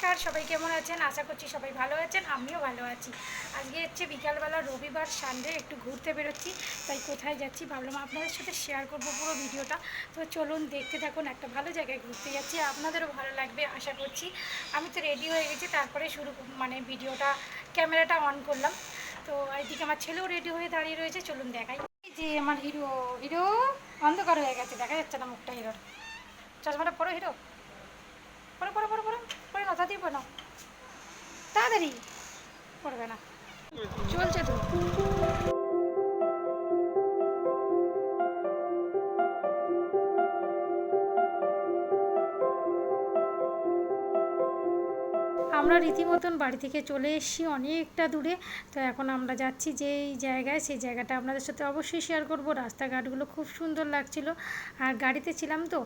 নমস্কার, সবাই কেমন আছেন? আশা করছি সবাই ভালো আছেন, আমিও ভালো আছি। আজকে হচ্ছে বিকালবেলা রবিবার, সানডে, একটু ঘুরতে বেরোচ্ছি, তাই কোথায় যাচ্ছি ভাবলাম আপনাদের সাথে শেয়ার করব পুরো ভিডিওটা। তো চলুন দেখতে থাকুন, একটা ভালো জায়গায় ঘুরতে যাচ্ছি, আপনাদেরও ভালো লাগবে আশা করছি। আমি তো রেডি হয়ে গেছি, তারপরে শুরু মানে ভিডিওটা, ক্যামেরাটা অন করলাম। তো এইদিকে আমার ছেলেও রেডি হয়ে দাঁড়িয়ে রয়েছে, চলুন দেখাই। যে আমার হিরো হিরো অন্ধকার হয়ে গেছে, দেখা যাচ্ছে না মুখটা হিরোর চশমাটা পড়ো হিরো পড়ো পড়ো পড়ো পড়ো পড়ে না তাড়াতাড়ি বানাও তাড়াতাড়ি। পড়বে না। চলছে তো। আমরা রীতিমতন বাড়ি থেকে চলে এসেছি অনেকটা দূরে। তো এখন আমরা যাচ্ছি যেই জায়গায়, সেই জায়গাটা আপনাদের সাথে অবশ্যই শেয়ার করব। রাস্তাঘাটগুলো খুব সুন্দর লাগছিল। আর গাড়িতে ছিলাম তো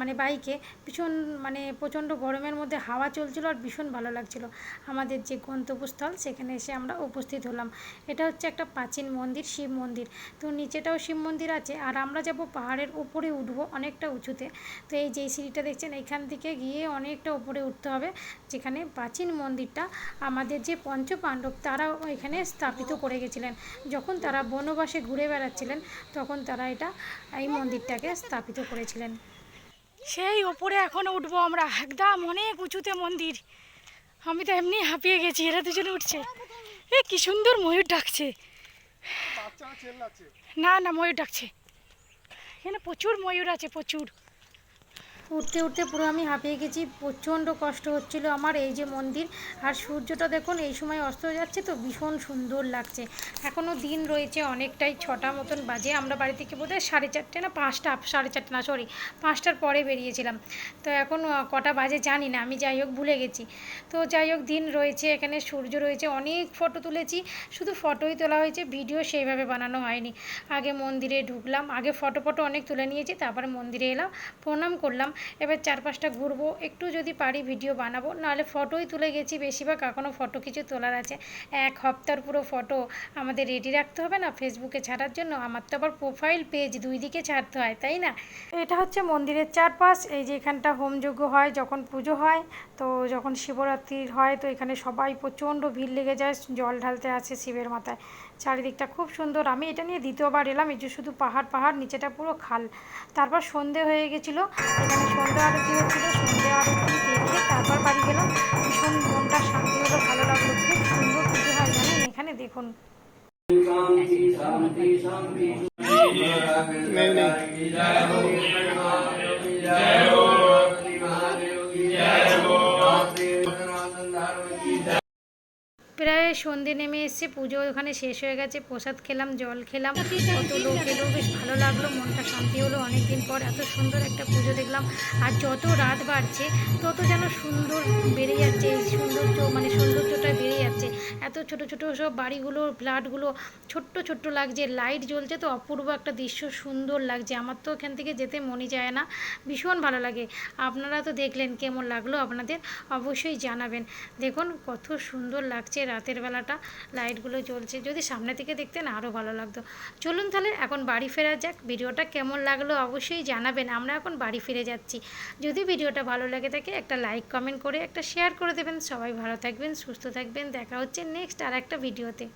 মানে বাইকে। ভীষণ মানে প্রচণ্ড গরমের মধ্যে হাওয়া চলছিল আর ভীষণ ভালো লাগছিল। আমাদের যে গন্তব্যস্থল, সেখানে এসে আমরা উপস্থিত হলাম। এটা হচ্ছে একটা প্রাচীন মন্দির, শিব মন্দির। তো নিচেটাও শিব মন্দির আছে। আর আমরা যাব পাহাড়ের উপরে উঠবো অনেকটা উঁচুতে। তো এই যে সিঁড়িটা দেখছেন, এইখান থেকে গিয়ে অনেকটা উপরে উঠতে হবে, যেখানে প্রাচীন মন্দিরটা আমাদের যে পঞ্চপাণ্ডব তারা এখানে স্থাপিত করে গেছিলেন। যখন তারা বনবাসে ঘুরে বেড়াচ্ছিলেন তখন তারা এটা এই মন্দিরটাকে স্থাপিত করেছিলেন। সেই ওপরে এখন উঠবো আমরা। একদম অনেক উঁচুতে মন্দির। আমি তো এমনি হাঁপিয়ে গেছি এরা দুজনে উঠছে। এ কি সুন্দর ময়ূর ডাকছে। না না ময়ূর ডাকছে। এখানে প্রচুর ময়ূর আছে প্রচুর। উঠতে উঠতে পুরো আমি হাঁপিয়ে গেছি। প্রচণ্ড কষ্ট হচ্ছিল আমার এই যে মন্দির। আর সূর্যটা দেখুন, এই সময় অস্ত যাচ্ছে তো ভীষণ সুন্দর লাগছে। এখনও দিন রয়েছে অনেকটাই, ছটা মতন বাজে। আমরা বাড়ি থেকে বোধহয় সাড়ে চারটে না, পাঁচটা, সাড়ে চারটে না সরি পাঁচটার পরে বেরিয়েছিলাম। তো এখন কটা বাজে জানি না, আমি যাই হোক ভুলে গেছি। তো যাই হোক, দিন রয়েছে, এখানে সূর্য রয়েছে, অনেক ফটো তুলেছি। শুধু ফটোই তোলা হয়েছে, ভিডিও সেইভাবে বানানো হয়নি। আগে মন্দিরে ঢুকলাম, আগে ফটো ফটো অনেক তুলে নিয়েছি, তারপরে মন্দিরে এলাম, প্রণাম করলাম। এবার চারপাশটা ঘুরবো, একটু যদি পারি ভিডিও বানাবো, নাহলে ফটোই তুলে গেছি বেশিরভাগ এখনও ফটো কিছু তোলার আছে। এক হপ্তার পুরো ফটো আমাদের রেডি রাখতে হবে না ফেসবুকে ছাড়ার জন্য। আমার তো আবার প্রোফাইল পেজ দুই দিকে ছাড়তে হয়, তাই না? এটা হচ্ছে মন্দিরের চারপাশ, এই যে এখানটা হোমযজ্ঞ হয়, যখন পুজো হয়, তো যখন শিবরাত্রি হয়, তো এখানে সবাই প্রচণ্ড ভিড় লেগে যায়, জল ঢালতে আসে শিবের মাথায়। চারিদিকটা খুব সুন্দর। আমি এটা নিয়ে দ্বিতীয়বার এলাম, এই যে শুধু পাহাড় পাহাড়, নিচেটা পুরো খাল। তারপর সন্ধে হয়ে গেছিল, এখানে সন্ধে আরতি হচ্ছিলো সন্ধে আরতি দেখে তারপর বাড়ি গেলাম ভীষণ মনটা শান্তি হলো ভালো লাগলো খুব সুন্দর পুজো হয় জানেন এখানে দেখুন नहीं नहीं সন্ধে নেমে এসছে, পুজো ওখানে শেষ হয়ে গেছে, প্রসাদ খেলাম, জল খেলাম, কত লোক এলো, বেশ ভালো লাগল, মনটা শান্তি হলো অনেকদিন পর, এত সুন্দর একটা পুজো দেখলাম। আর যত রাত বাড়ছে, তত যেন সুন্দর বেড়ে যাচ্ছে, এই সৌন্দর্য মানে সৌন্দর্যটা বেড়ে যাচ্ছে। এত ছোট ছোট সব বাড়িগুলো, ফ্ল্যাটগুলো, ছোট্ট ছোট্ট লাগছে, লাইট জ্বলছে তো অপূর্ব একটা দৃশ্য সুন্দর লাগছে। আমার তো এখান থেকে যেতে মনে যায় না, ভীষণ ভালো লাগে। আপনারা তো দেখলেন কেমন লাগল, আপনাদের অবশ্যই জানাবেন। দেখুন, কত সুন্দর লাগছে রাতের বেলাটা লাইটগুলো জ্বলছে। যদি সামনে থেকে দেখতেন আরও ভালো লাগতো। চলুন তাহলে এখন বাড়ি ফেরা যাক। ভিডিওটা কেমন লাগল অবশ্যই জানাবেন। আমরা এখন বাড়ি ফিরে যাচ্ছি। যদি ভিডিওটা ভালো লাগে থাকে একটা লাইক, কমেন্ট করে একটা শেয়ার করে দেবেন। সবাই ভালো থাকবেন, সুস্থ থাকবেন। দেখা হচ্ছে নেক্সট আর একটা ভিডিওতে।